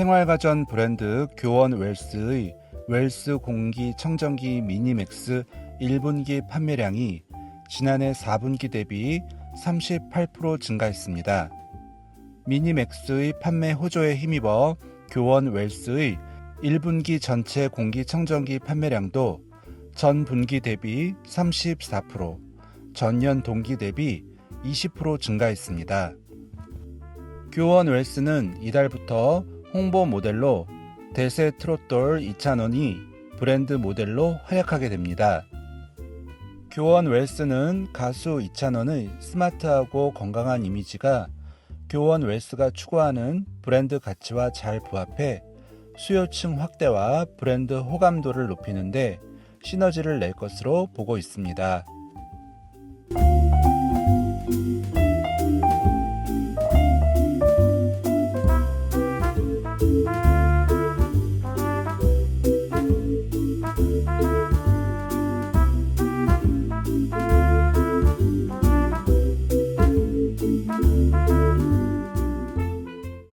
생활가전 브랜드 교원 웰스의 웰스 공기 청정기 미니맥스 1분기 판매량이 지난해 4분기 대비 38% 증가했습니다. 미니맥스의 판매 호조에 힘입어 교원 웰스의 1분기 전체 공기청정기 판매량도 전 분기 대비 34%, 전년 동기 대비 20% 증가했습니다. 교원 웰스는 이달부터 홍보 모델로 대세 트롯돌 2,000원이 브랜드 모델로 활약하게 됩니다. 교원 웰스는 가수 이찬원의 스마트하고 건강한 이미지가 교원 웰스가 추구하는 브랜드 가치와 잘 부합해 수요층 확대와 브랜드 호감도를 높이는데 시너지를 낼 것으로 보고 있습니다.